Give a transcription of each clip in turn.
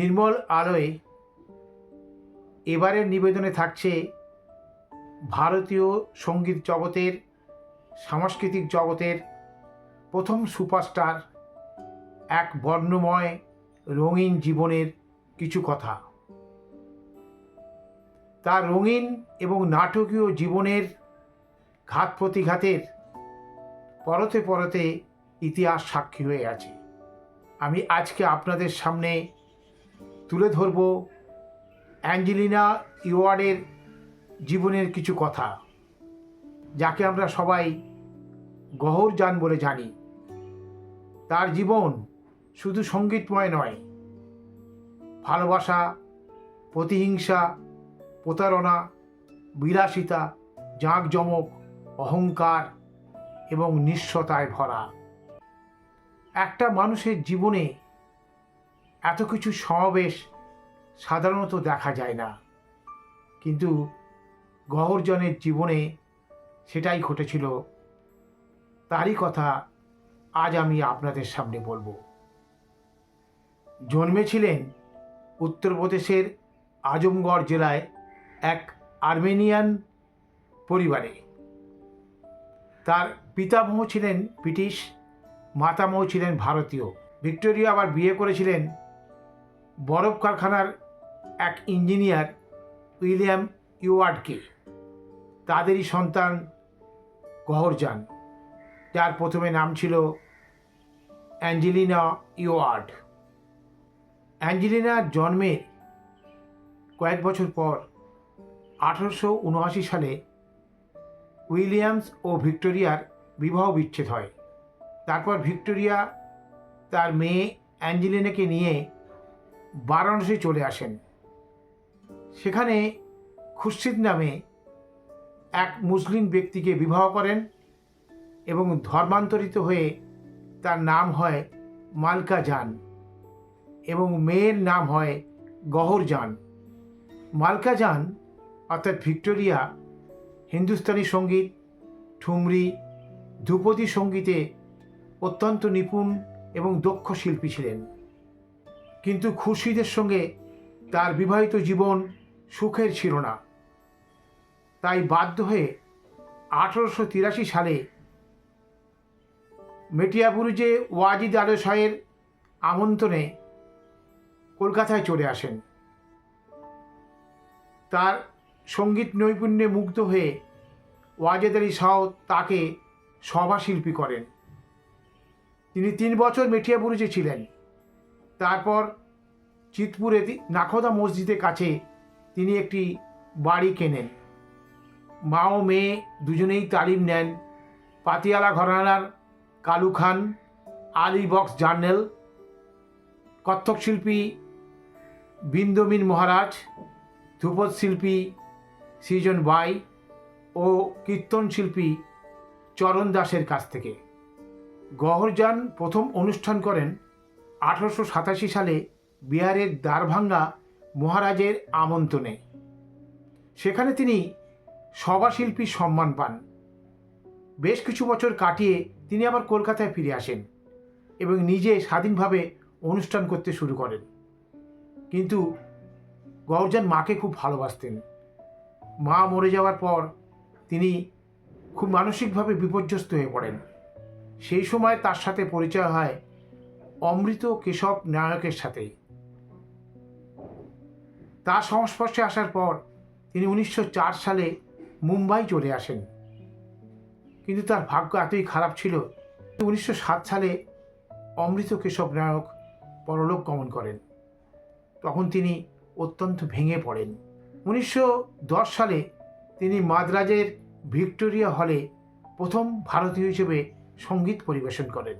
নির্মল আলোয় এবারের নিবেদনে থাকছে ভারতীয় সংগীত জগতের, সাংস্কৃতিক জগতের প্রথম সুপারস্টার, এক বর্ণময় রঙিন জীবনের কিছু কথা। তার রঙিন এবং নাটকীয় জীবনের ঘাত প্রতিঘাতের পরতে পরতে ইতিহাস সাক্ষী হয়ে আছে। আমি আজকে আপনাদের সামনে তুলে ধরব অ্যাঞ্জেলিনা ইওয়ার্ডের জীবনের কিছু কথা, যাকে আমরা সবাই গহরজান বলে জানি। তার জীবন শুধু সঙ্গীতময় নয়, ভালোবাসা, প্রতিহিংসা, প্রতারণা, বিলাসিতা, জাঁকজমক, অহংকার এবং নিঃস্বতায় ভরা। একটা মানুষের জীবনে এত কিছু সমাবেশ সাধারণত দেখা যায় না। কিন্তু গহরজনের জীবনে সেটাই ঘটেছিল। তারই কথা আজ আমি আপনাদের সামনে বলব। জন্মেছিলেন উত্তরপ্রদেশের আজমগড় জেলায় এক আর্মেনিয়ান পরিবারে। তার পিতামহ ছিলেন ব্রিটিশ, মাতামহ ছিলেন ভারতীয়। ভিক্টোরিয়া আবার বিয়ে করেছিলেন বরফ কারখানার এক ইঞ্জিনিয়ার, উইলিয়াম ইওয়ার্ডকে তাদেরই সন্তান গহরজান, যার প্রথমে নাম ছিল অ্যাঞ্জেলিনা ইওয়ার্ড অ্যাঞ্জেলিনার জন্মের কয়েক বছর পর আঠারোশো উনআশি সালে উইলিয়ামস ও ভিক্টোরিয়ার বিবাহ বিচ্ছেদ হয়। তারপর ভিক্টোরিয়া তার মেয়ে অ্যাঞ্জেলিনাকে নিয়ে বারাণসী চলে আসেন। সেখানে খুরশিদ নামে এক মুসলিম ব্যক্তিকে বিবাহ করেন এবং ধর্মান্তরিত হয়ে তার নাম হয় মালকা জান এবং মেয়ের নাম হয় গহর জান। মালকা জান, অর্থাৎ ভিক্টোরিয়া, হিন্দুস্তানি সংগীত, ঠুমরি, ধ্রুপদী সঙ্গীতে অত্যন্ত নিপুণ এবং দক্ষ শিল্পী ছিলেন। কিন্তু খুরশিদের সঙ্গে তার বিবাহিত জীবন সুখের ছিল না তাই বাধ্য হয়ে আঠারোশো তিরাশি সালে মেটিয়াবুরুজে ওয়াজিদ আলো শাহের আমন্ত্রণে কলকাতায় চলে আসেন, তার সংগীত নৈপুণ্যে মুগ্ধ হয়ে ওয়াজেদ আলী শাহ তাকে সভাশিল্পী করেন। তিনি তিন বছর মেটিয়াবুরুজে ছিলেন, তারপর চিতপুরে নাখোদা মসজিদের কাছে তিনি একটি বাড়ি কেনেন। মা ও মেয়ে দুজনেই তালিম নেন। পাতিয়ালা ঘরানার কালু খান, আলী বক্স জার্নেল, কত্থক শিল্পী বিন্দমিন মহারাজ, ধ্রুপদ শিল্পী সৃজন বাই ও কীর্তন শিল্পী চরণ দাসের কাছ থেকে। গহরজান প্রথম অনুষ্ঠান করেন আঠারোশো সাতাশি সালে বিহারের দ্বারভাঙ্গা মহারাজের আমন্ত্রণে। সেখানে তিনি সভাশিল্পীর সম্মান পান। বেশ কিছু বছর কাটিয়ে তিনি আবার কলকাতায় ফিরে আসেন এবং নিজে স্বাধীনভাবে অনুষ্ঠান করতে শুরু করেন। কিন্তু গৌরজান মাকে খুব ভালোবাসতেন। মা মরে যাওয়ার পর তিনি খুব মানসিকভাবে বিপর্যস্ত হয়ে পড়েন। সেই সময় তার সাথে পরিচয় হয় অমৃত কেশব নায়কের সাথে তার সংস্পর্শে আসার পর তিনি উনিশশো চার সালে মুম্বাই চলে আসেন। কিন্তু তার ভাগ্য এতই খারাপ ছিল উনিশশো সাত সালে অমৃত কেশব নায়ক পরলোক গমন করেন। তখন তিনি অত্যন্ত ভেঙে পড়েন। উনিশশো দশ সালে তিনি মাদ্রাজের ভিক্টোরিয়া হলে প্রথম ভারতীয় হিসেবে সংগীত পরিবেশন করেন।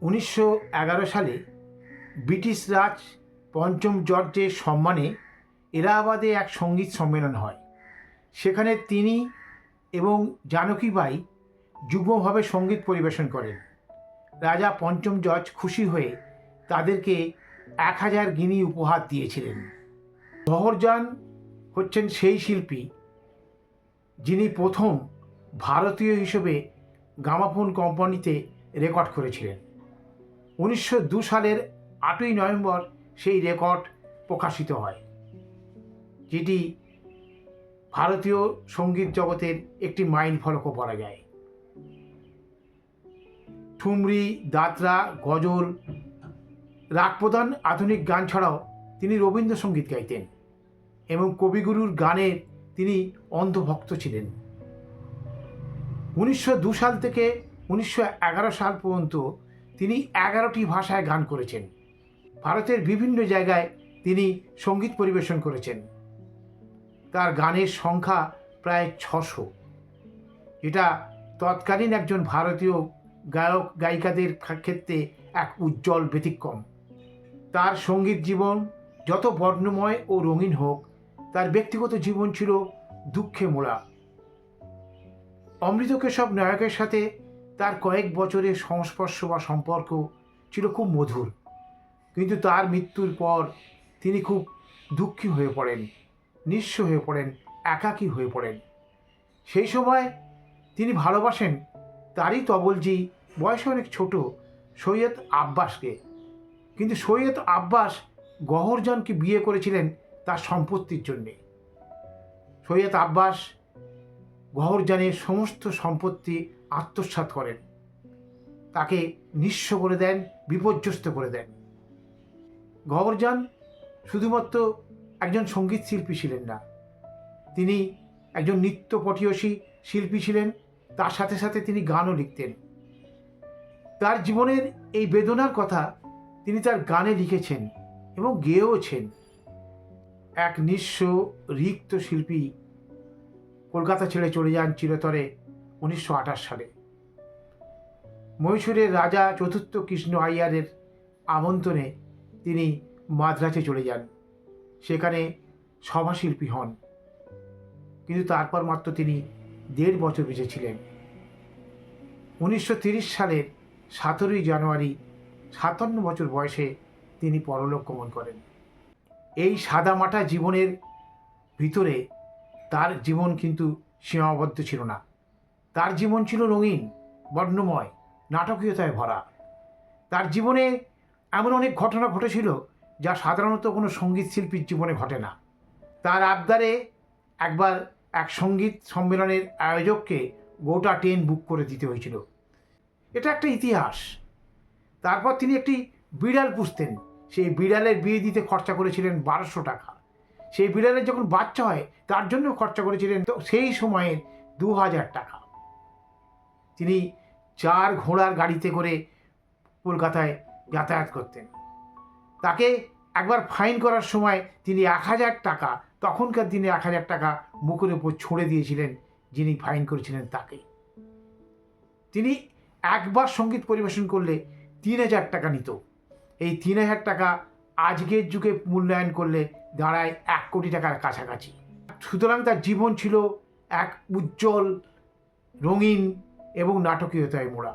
উনিশশো এগারো সালে ব্রিটিশ রাজ পঞ্চম জর্জের সম্মানে এলাহাবাদে এক সংগীত সম্মেলন হয়। সেখানে তিনি এবং জানকীবাই যুগ্মভাবে সংগীত পরিবেশন করেন। রাজা পঞ্চম জজ খুশি হয়ে তাদেরকে এক হাজার গিনি উপহার দিয়েছিলেন। বহরজান হচ্ছেন সেই শিল্পী যিনি প্রথম ভারতীয় হিসেবে গামাফোন কোম্পানিতে রেকর্ড করেছিলেন। উনিশশো সালের আটই নভেম্বর সেই রেকর্ড প্রকাশিত হয়। যেটি ভারতীয় সংগীত জগতের একটি মাইল ফলকও বলা যায়। ঠুমরি, দাতরা, গজল, রাগ রাগপ্রধান আধুনিক গান ছাড়াও তিনি রবীন্দ্রসঙ্গীত গাইতেন এবং কবিগুরুর গানের তিনি অন্ধভক্ত ছিলেন। উনিশশো দু সাল থেকে উনিশশো এগারো সাল পর্যন্ত তিনি এগারোটি ভাষায় গান করেছেন। ভারতের বিভিন্ন জায়গায় তিনি সংগীত পরিবেশন করেছেন। তার গানের সংখ্যা প্রায় ছশো। এটা তৎকালীন একজন ভারতীয় গায়ক গায়িকাদের ক্ষেত্রে এক উজ্জ্বল ব্যতিক্রম। তার সংগীত জীবন যত বর্ণময় ও রঙিন হোক, তার ব্যক্তিগত জীবন ছিল দুঃখে মোড়া অমৃত কেশব নায়কের সাথে তার কয়েক বছরের সংস্পর্শ বা সম্পর্ক ছিল খুব মধুর। কিন্তু তার মৃত্যুর পর তিনি খুব দুঃখী হয়ে পড়েন। নিঃস্ব হয়ে পড়েন, একাকী হয়ে পড়েন। সেই সময় তিনি ভালোবাসেন তারই তবলজি, বয়সে অনেক ছোট, সৈয়দ আব্বাসকে। কিন্তু সৈয়দ আব্বাস গহরজানকে বিয়ে করেছিলেন তার সম্পত্তির জন্যে। সৈয়দ আব্বাস গহরজানের সমস্ত সম্পত্তি আত্মসাৎ করেন। তাকে নিঃস্ব করে দেন, বিপর্যস্ত করে দেন। গহরজান শুধুমাত্র একজন সংগীত শিল্পী ছিলেন না। তিনি একজন নৃত্য পটীয়সী শিল্পী ছিলেন, তার সাথে সাথে তিনি গানও লিখতেন। তার জীবনের এই বেদনার কথা তিনি তার গানে লিখেছেন এবং গেয়েওছেন। এক নিঃস্ব রিক্ত শিল্পী কলকাতা ছেড়ে চলে যান চিরতরে উনিশশো আঠাশ সালে। মহীশূরের রাজা চতুর্থ কৃষ্ণ আইয়ারের আমন্ত্রণে তিনি মাদ্রাজে চলে যান। সেখানে সভাশিল্পী হন। কিন্তু তারপর মাত্র তিনি দেড় বছর বেঁচে ছিলেন উনিশশো সালের সতেরোই জানুয়ারি সাতান্ন বছর বয়সে তিনি পরলোক গমন করেন। এই সাদামাটা জীবনের ভিতরে তার জীবন কিন্তু সীমাবদ্ধ ছিল না। তার জীবন ছিল রঙিন, বর্ণময়, নাটকীয়তায় ভরা। তার জীবনে এমন অনেক ঘটনা ঘটেছিল যা সাধারণত কোনো সংগীত শিল্পীর জীবনে ঘটে না। তার আবদারে একবার এক সংগীত সম্মেলনের আয়োজককে গোটা ট্রেন বুক করে দিতে হয়েছিল। এটা একটা ইতিহাস। তারপর তিনি একটি বিড়াল পুষতেন। সেই বিড়ালের বিয়ে দিতে খরচা করেছিলেন বারোশো টাকা। সেই বিড়ালের যখন বাচ্চা হয়, তার জন্য খরচা করেছিলেন তো সেই সময়ে দু হাজার টাকা। তিনি চার ঘোড়ার গাড়িতে করে কলকাতায় যাতায়াত করতেন। তাকে একবার ফাইন করার সময় তিনি এক হাজার টাকা, তখনকার দিনে এক হাজার টাকা মুখের উপর ছুঁড়ে দিয়েছিলেন, যিনি ফাইন করেছিলেন তাকে। তিনি একবার সংগীত পরিবেশন করলে তিন হাজার টাকা নিত। এই তিন হাজার টাকা আজকের যুগে মূল্যায়ন করলে দাঁড়ায় এক কোটি টাকার কাছাকাছি। সুতরাং তার জীবন ছিল এক উজ্জ্বল, রঙিন এবং নাটকীয়তায় মোড়া।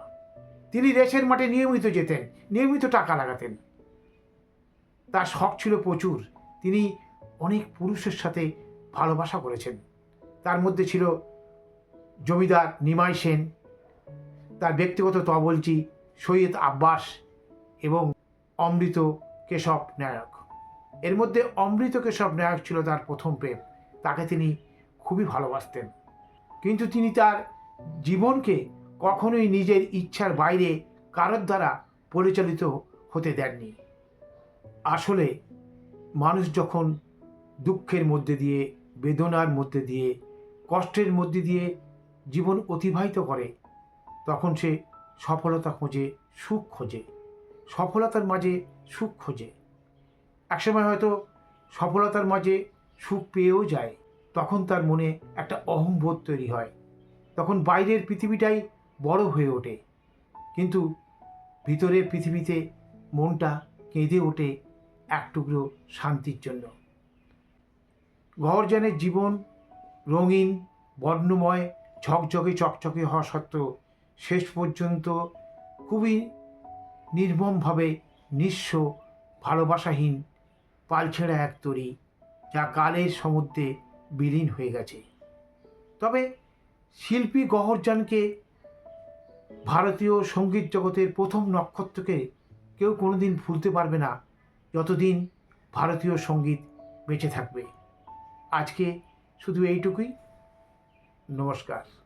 তিনি রেসের মাঠে নিয়মিত যেতেন, নিয়মিত টাকা লাগাতেন। তার শখ ছিল প্রচুর। তিনি অনেক পুরুষের সাথে ভালোবাসা করেছেন। তার মধ্যে ছিল জমিদার নিমাই সেন, তার ব্যক্তিগত তবলজি সৈয়দ আব্বাস এবং অমৃত কেশব নায়ক। এর মধ্যে অমৃত কেশব নায়ক ছিল তার প্রথম প্রেম। তাকে তিনি খুবই ভালোবাসতেন। কিন্তু তিনি তার জীবনকে কখনোই নিজের ইচ্ছার বাইরে কারোর দ্বারা পরিচালিত হতে দেননি। আসলে মানুষ যখন দুঃখের মধ্যে দিয়ে, বেদনার মধ্যে দিয়ে, কষ্টের মধ্যে দিয়ে জীবন অতিবাহিত করে, তখন সে সফলতা খোঁজে, সুখ খোঁজে। সফলতার মাঝে সুখ খোঁজে। একসময় হয়তো সফলতার মাঝে সুখ পেয়েও যায়, তখন তার মনে একটা অহংবোধ তৈরি হয়। তখন বাইরের পৃথিবীটাই বড় হয়ে ওঠে। কিন্তু ভিতরের পৃথিবীতে মনটা কেঁদে ওঠে এক টুকরো শান্তির জন্য। গহরজানের জীবন রঙিন, বর্ণময়, ঝকঝকে চকচকে হওয়া সত্ত্বেও শেষ পর্যন্ত খুবই নির্মমভাবে নিঃস্ব, ভালোবাসাহীন, পালছেড়া এক তরী যা কালের সমুদ্রে বিলীন হয়ে গেছে। তবে শিল্পী গহরজানকে ভারতীয় সংগীত জগতের প্রথম নক্ষত্রকে কেউ কোনোদিন ভুলতে পারবে না যতদিন ভারতীয় সংগীত বেঁচে থাকবে। আজকে শুধু এইটুকুই। নমস্কার।